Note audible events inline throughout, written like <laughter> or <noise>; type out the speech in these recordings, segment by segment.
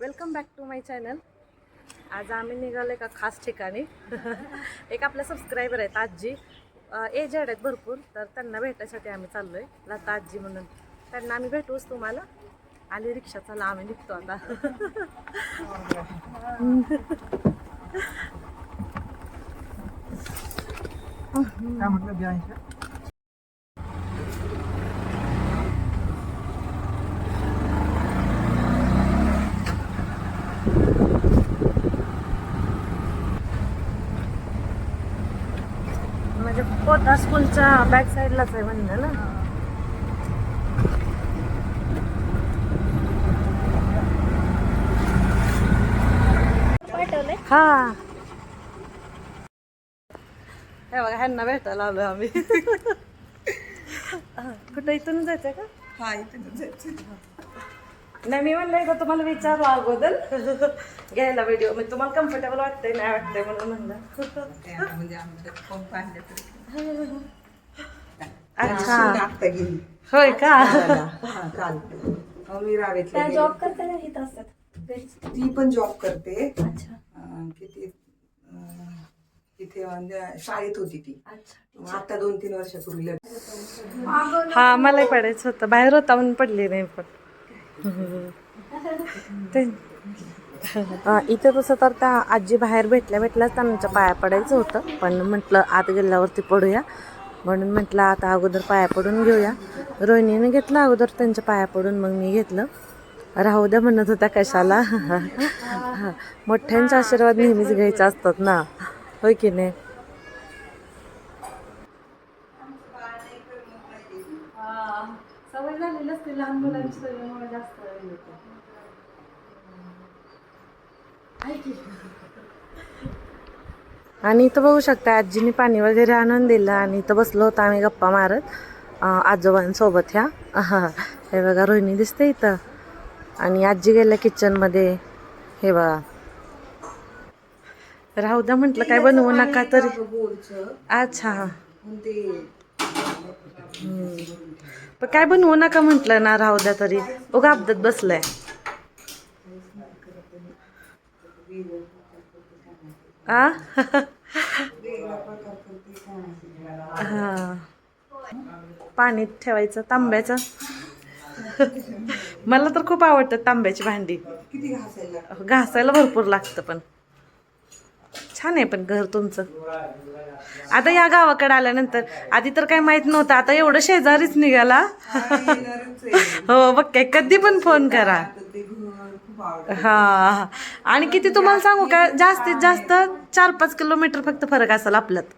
Welcome back to my channel आज आम्ही निघालो एका खास ठिकाणी. <laughs> एक आपल्या सबस्क्रायबर आहेत आजी. एजेड आहेत भरपूर तर त्यांना भेटायसाठी आम्ही चाललो आहे लता आजी म्हणून. त्यांना आम्ही भेटूच तुम्हाला. आली रिक्षा चला आम्ही निघतो आता. <laughs> पोता स्कूलच्या बॅक साईडलाच आहे म्हणलं ना. हा. हे बघा ह्यांना भेटायला आलो आम्ही. कुठं इथून जायचंय का? हा इथं जायचं नाही मी म्हणलं एकदा तुम्हाला विचारू अगोदर. घ्यायला व्हिडिओ म्हणजे तुम्हाला कम्फर्टेबल वाटतंय नाही वाटतंय म्हणून म्हणलं. म्हणजे आमचं अच्छा. गेली होय का? हा काल मग मी रावेतला गेले. जॉब करताना इथं असतात. घरीच. ती पण जॉब करते. अच्छा. अं, किती अं, इथे म्हणजे शाळेत होती ती. अच्छा. मग आता दोन तीन वर्षापूर्वी लग्न हा मलाही पडायचं होतं. बाहेर होता म्हणून पडली नाही पण. <laughs> ते इथे तसं तर त्या आजी बाहेर भेटल्या भेटल्याच त्यांच्या पाया पडायचं होतं. पण म्हटलं आत गेल्यावरती पडूया. म्हणून म्हटलं आता अगोदर पाया पडून घेऊया. रोहिणीने घेतलं अगोदर त्यांच्या पाया पडून मग मी घेतलं. राहू द्या म्हणत होत्या कशाला. मोठ्यांचे आशीर्वाद नेहमीच घ्यायचे असतात ना. होय की नाही? सवय झालेली असते लहान मुलांची सवय जास्त आणि इथं बघू शकता आजीने पाणी वगैरे आणून दिलं आणि इथं बसलो होतो आम्ही गप्पा मारत. आजोबांसोबत ह्या. हे बघा रोहिणी दिसते इथं. आणि आजी गेल्या किचनमध्ये हे बघा. राहू द्या म्हटलं काय बनवू नका तरी. अच्छा. पण काय बनवू नका म्हटलं ना राहू द्या तरी. उगा अपदात बसलाय. आ? हा. पाणी ठेवायचं तांब्याचं. मला तर खूप आवडतं तांब्याची भांडी. घासायला? भरपूर लागतं पण. छान आहे पण घर तुमचं. आता या गावाकडे आल्यानंतर आधी तर काय माहीत नव्हतं आता एवढं शेजारीच निघाला. हो बघ काय कधी पण फोन करा तर ते घर खूप आवडतं हा आणि किती तुम्हाला सांगू का? जास्तीत जास्त चार पाच किलोमीटर फक्त फरक असेल आपल्यात.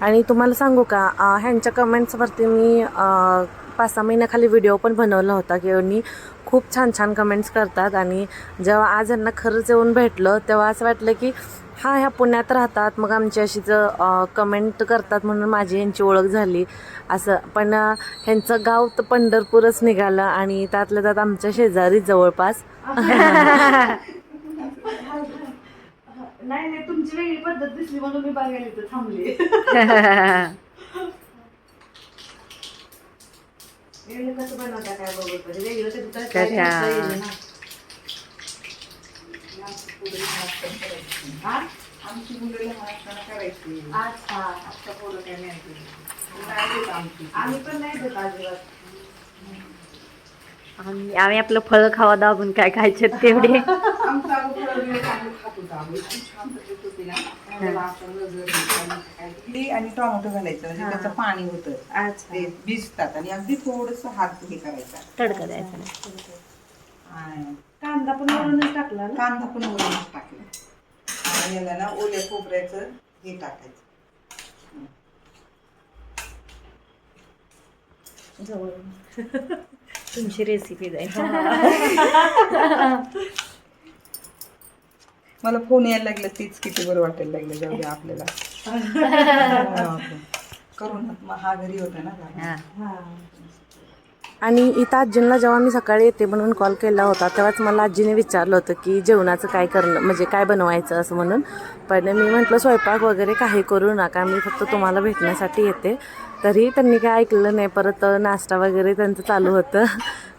आणि तुम्हाला सांगू का ह्यांच्या कमेंट्सवरती मी पाच सहा महिन्याखाली व्हिडिओ पण बनवला होता की खूप छान छान कमेंट्स करतात. आणि जेव्हा आज यांना खरंच येऊन भेटलं तेव्हा असं वाटलं की हा ह्या पुण्यात राहतात. मग आमची अशीच कमेंट करतात म्हणून माझी यांची ओळख झाली. असं पण ह्यांचं गाव तर पंढरपूरच निघालं आणि त्यातल्या त्यात आमच्या शेजारी जवळपास. <laughs> नाही नाही तुमची वेगळी पद्धत दिसली म्हणून मी बघायला इथं थांबली. <laughs> वेगळं कसं बनवता काय बघू? तरी वेगळं कधी तर काय कशा? करता येईल ना. हा? आमची मुलं लहान असताना करायची अच्छा आता पोरं काय नाही ऐकली. नाही देत आमची? आम्ही पण नाही देत अजिबात. आम्ही आम्ही आपलं फळ खावा दाबून काय खायचे तेवढे. आमचा अगोदर वेळ आम्ही खात होतो. आम्ही इतकी छान पद्धत होती ना. त्याला आपण नजर कांदी आणि टोमॅटो घालायचं. म्हणजे त्याचं पाणी होतं. अच्छा. ते भिजतात आणि अगदी थोडस हात हे करायचा. तडका द्यायचा नाही. आणि कांदा पण वरूनच टाकला ना? कांदा पण वरूनच टाकला. आणि याला ना ओल्या खोबऱ्याचं हे टाकायचं. <laughs> तुमची रेसिपी जाईल <laughs> मला फोन यायला लागला तीच किती बरं वाटायला लागलं जाऊ द्या आपल्याला. <laughs> करून मग हा घरी होता ना. हा. आणि इथं आजींना जेव्हा मी सकाळी येते म्हणून कॉल केला होता तेव्हाच मला आजीने विचारलं होतं की जेवणाचं काय करणं म्हणजे काय बनवायचं असं म्हणून. पण मी म्हटलं स्वयंपाक वगैरे काही करू नका मी फक्त तुम्हाला भेटण्यासाठी येते. तरी त्यांनी काय ऐकलं नाही परत नाश्ता वगैरे त्यांचं चालू होतं.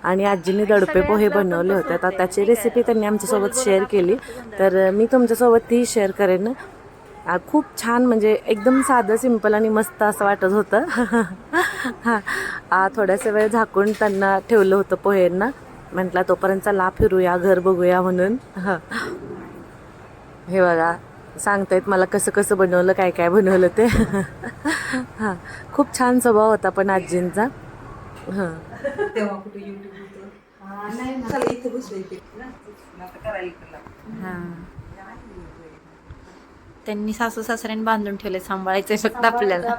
आणि आजीने दडपे पोहे बनवले होते. आता त्याची रेसिपी त्यांनी आमच्यासोबत शेअर केली. तर मी तुमच्यासोबत ती शेअर करेन खूप छान म्हणजे एकदम साधं सिंपल आणि मस्त असं वाटत होतं. <laughs> हां. आ, थोड्यासा वेळ झाकून त्यांना ठेवलं होतं पोहेंना म्हटलं तोपर्यंत चला फिरूया घर बघूया म्हणून. हां <laughs> हे बघा सांगतायत मला कसं कसं बनवलं काय काय बनवलं ते. <laughs> हां खूप छान स्वभाव होता पण आजींचा. हां. तेव्हा कुठे. त्यांनी सासू सासऱ्यांनी बांधून ठेवले सांभाळायचे फक्त आपल्याला.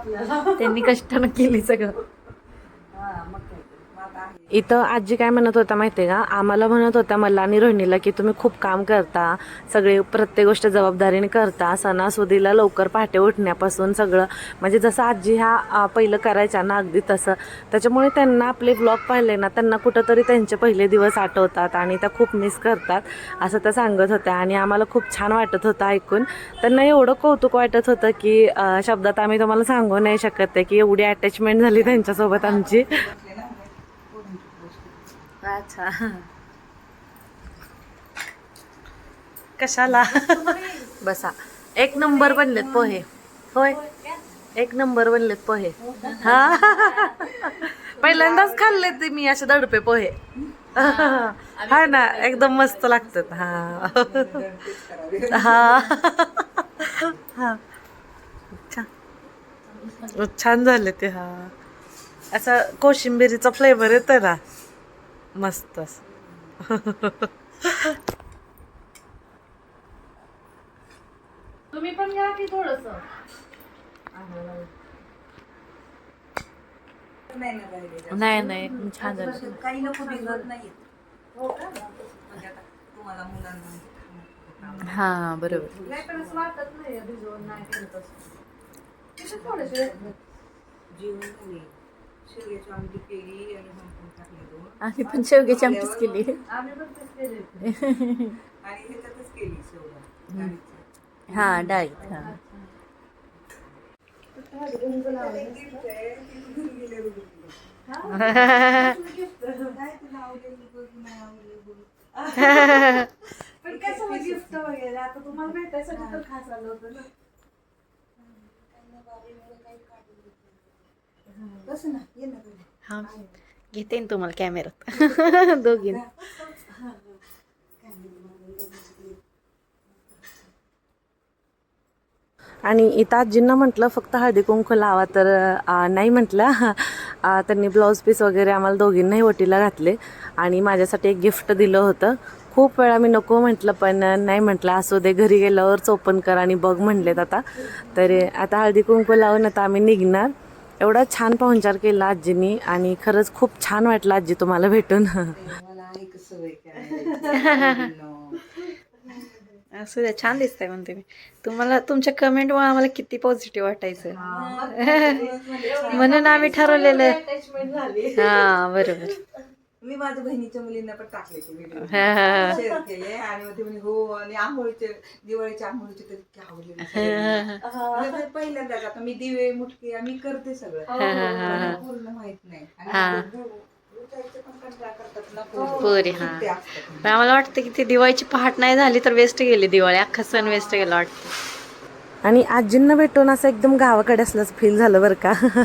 त्यांनी कष्टानं केली सगळं हा, मग काय तर. मग आता आहे. इथं आजी काय म्हणत होता माहिती आहे का? आम्हाला म्हणत होत्या मला आणि रोहिणीला की तुम्ही खूप काम करता सगळे प्रत्येक गोष्ट जबाबदारीने करता सणासुदीला लवकर पहाटे उठण्यापासून सगळं. म्हणजे जसं आजी ह्या पहिलं करायच्या ना अगदी तसं. त्याच्यामुळे त्यांना आपले ब्लॉग पाहिले ना त्यांना कुठंतरी त्यांचे पहिले दिवस आठवतात आणि त्या खूप मिस करतात असं त्या सांगत होत्या. आणि आम्हाला खूप छान वाटत होतं ऐकून. त्यांना एवढं कौतुक वाटत होतं की शब्दात आम्ही तुम्हाला सांगू नाही शकत आहे की एवढी अटॅचमेंट झाली त्यांच्यासोबत आमची बसले ना मग पोरांची गोष्ट. अच्छा. कशाला? बसा. एक नंबर बनलेत पोहे. होय. एक नंबर बनलेत पोहे. हा. पहिल्यांदाच खाल्ले ते मी असे दडपे पोहे. हा ना एकदम मस्त लागतात. हा. हा. छान. छान झाले ते हा. असं कोशिंबिरीचा फ्लेवर येतो ना. मस्त तुम्ही पण घ्या की थोडस. नाही. नाही नाही छान झालं. काही लोक भिजवत नाहीत म्हणजे आता तुम्हाला मुलांना हा बरोबर. जीवन झाले शेवग्याची आमटी केली आणि भाकरी टाकले दोन. आम्ही पण शेवग्याची आमटीच केली. आणि ह्याच्यातच केली शेवगा डाळीची. हा डाळीत हा. पण कसं गिफ्ट वगैरे? आता तुम्हाला भेटायसाठी तर खास आलं होतं ना. बस ना ये ना घरी. हा. घेते ना तुम्हाला कॅमेरात. <laughs> <laughs> दोघी आणि इथं आजींना म्हटलं फक्त हळदी कुंकू लावा तर नाही म्हटलं. त्यांनी ब्लाऊज पीस वगैरे आम्हाला दोघींनाही ओटीला घातले. आणि माझ्यासाठी एक गिफ्ट दिलं होतं. खूप वेळा मी नको म्हटलं पण नाही म्हटलं. असू दे घरी गेल्यावरच ओपन कर आणि बघ म्हणलेत आता. तर आता हळदी कुंकू लावून आता आम्ही निघणार. एवढा छान पाहुणचार केला आजींनी आणि खरंच खूप छान वाटलं आजी तुम्हाला भेटून. मला आहे का सवय काय असं द्या छान दिसतंय म्हणते मी तुम्हाला तुमच्या कमेंटमुळे आम्हाला किती पॉझिटिव्ह वाटायचं. म्हणून आम्ही ठरवलेलं. हा बरोबर. मी माझ्या बहिणीच्या मुलींना पण टाकले ते व्हिडिओ. शेअर केले आणि मग ते म्हणे हो आणि आंघोळीचे दिवाळीच्या आंघोळीचे तर इतके आवडले. म्हणजे पहिल्यांदाच आता मी दिवे मुटके आम्ही करते सगळं. पूर्ण माहीत नाही. आणि हा. हा. आम्हाला वाटतं की ती दिवाळीची पहाट नाही झाली तर वेस्ट गेली दिवाळी. अख्खा सण वेस्ट गेला वाटतं. आणि आजींना भेटून असं एकदम गावाकडे असल्याचं फील झालं बरं का. <laughs>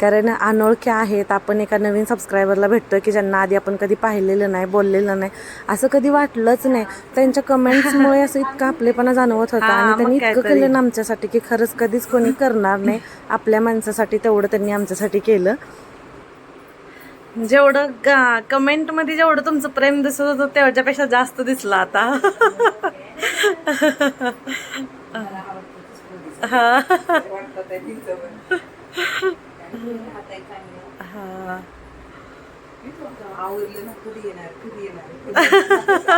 कारण अनोळखी आहेत आपण एका नवीन सबस्क्रायबरला भेटतो की ज्यांना आधी आपण कधी पाहिलेलं नाही बोललेलं नाही असं कधी वाटलंच नाही. त्यांच्या कमेंट्समुळे असं इतका आपलेपणा जाणवत होता आणि त्यांनी इतकं. केलं ना आमच्यासाठी की खरंच कधीच कोणी करणार नाही. आपल्या माणसासाठी तेवढं त्यांनी आमच्यासाठी केलं. जेवढं कमेंटमध्ये जेवढं तुमचं प्रेम दिसत होतं तेवढ्यापेक्षा जास्त दिसलं आता. <laughs> हा. ना कधी येणार कधी येणार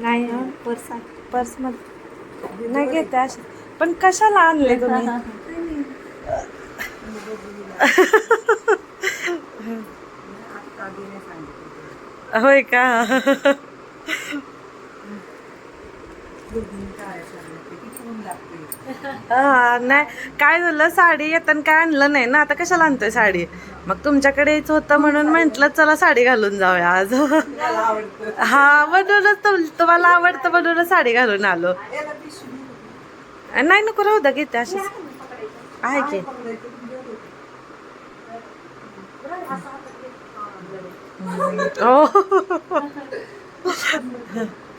नाही पर्स पर्समध्ये नाही घेते असे पण कशाला आणले तुम्ही? होय का दोघींनी काय सांगितलं किती ऊन लागते <laughs> हा नाही काय झालं साडी येताना काय आणलं नाही ना आता कशाला आणतोय साडी? मग तुमच्याकडे यायचं होतं म्हणून म्हंटल चला साडी घालून जाऊया आज. <laughs> हा म्हणूनच तुम- तुम्हाला आवडतं म्हणूनच साडी घालून आलो. नाही नको राहू द्या घेते अशीच. आहे की? हो. <laughs>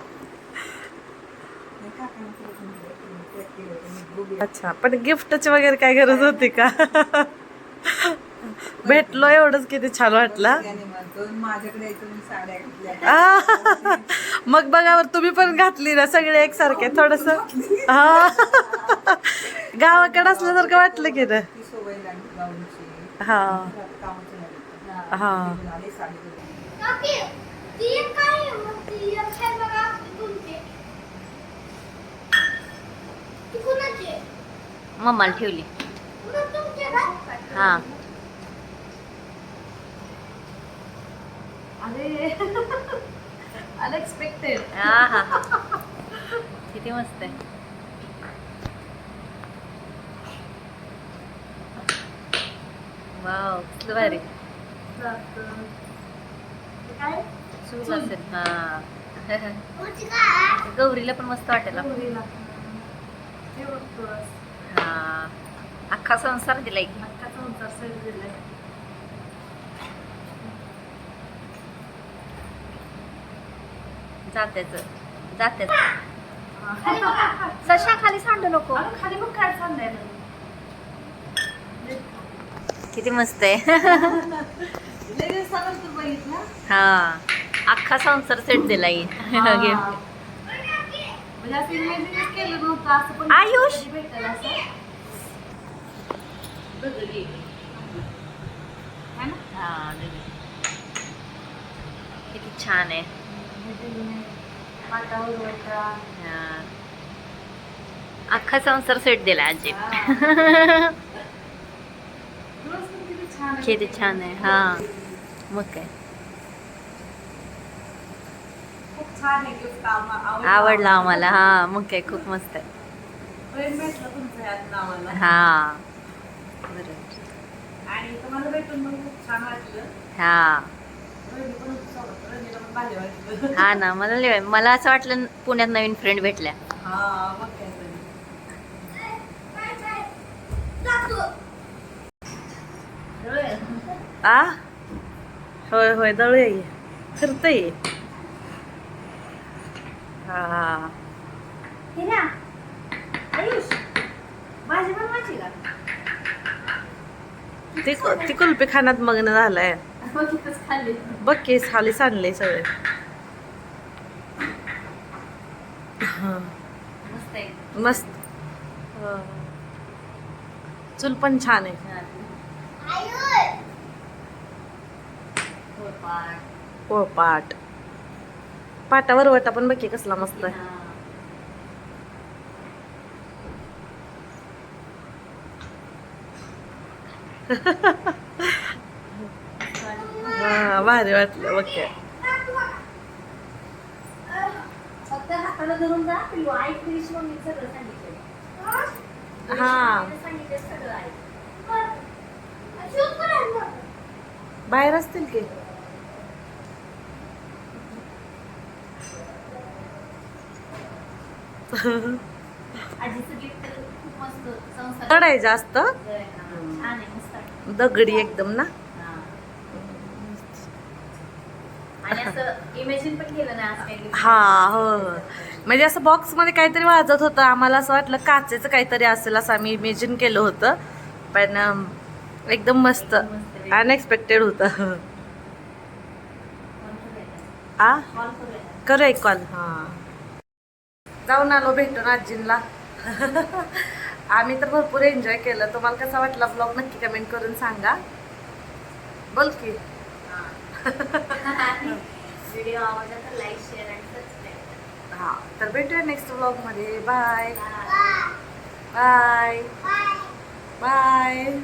अच्छा पण गिफ्टची वगैरे काय गरज होती का? भेटलो एवढंच किती छान वाटलं. मग बघावर तुम्ही पण घातली ना सगळे एकसारखे थोडस? गावाकडे असल्यासारखं वाटलं की ना हा. हा आली साडी घालून. काकी, ती एक काय आहे मग ती एक आहे बघा तुमची. ती कुणाची आहे? मम्माला ठेवली? हा. अनएक्सपेक्टेड <laughs> हा हा हा. किती मस्त आहे. वाव कसलं भारी. असेल हा? गौरीला पण मस्त वाटेल हा. अख्खा संसार दिलाय की. जात्याच. जात्याच. सशा खाली सांडू नको. खाली मग काय चाललंय किती मस्त आहे. हा. अख्खा संसार सेट दिलाय. गिफ्ट <laughs> म्हणजे असं इमॅजिनच केलं नव्हतं असं पण आयुष. है ना? हा किती छान आहे. हा. अख्खा संसार सेट दिला आजी. <laughs> किती छान आहे हा मग काय खूप छान आहे. आम्हा- आवडलं. आम्हाला. हा मग काय खूप मस्त आहे. प्रेम भेटलं तुमचं यातनं आम्हाला हा. बरोबर. आणि तुम्हाला भेटून मग खूप छान वाटलं. हा. हा ना मला मला असं वाटलं पुण्यात नवीन फ्रेंड भेटल्या. हा. आ? होय होय दळूया ये. फिरतय हा. आयुष का? ती ती कुल्फी खाण्यात मग्न झालाय. इथंच खाल्ली. बघ की खाली सांडले सगळे. हा, मस्त आहे. मस्त. हा. चूल पण छान आहे. आयुष. पोळपाट. पाटावर वटा पण बघ की कसला मस्त आहे. हा भारी वाटलं बघ काय फक्त हाताला धरून जा पिल्लू आई फिनिश मग मी सगळं सांगितलं हा सांगितलं सगळं आई शूट करायला. बाहेर असतील की तड आहे जास्त. दगडी एकदम ना? हा. हा. म्हणजे असं बॉक्समध्ये काहीतरी वाजत होतं. आम्हाला असं वाटलं काचेचं काहीतरी असेल असं आम्ही इमेजिन केलं होतं. पण एकदम मस्त. अनएक्सपेक्टेड होतं. आ. करू एक कॉल हा. जाऊन आलो भेटून आजींला आम्ही तर भरपूर एन्जॉय केलं. तुम्हाला कसा वाटला ब्लॉग नक्की कमेंट करून सांगा. बोल की. व्हिडिओ आवडला तर लाईक शेअर आणि सबस्क्राईब हा तर भेटूया नेक्स्ट ब्लॉगमध्ये. Bye bye. बाय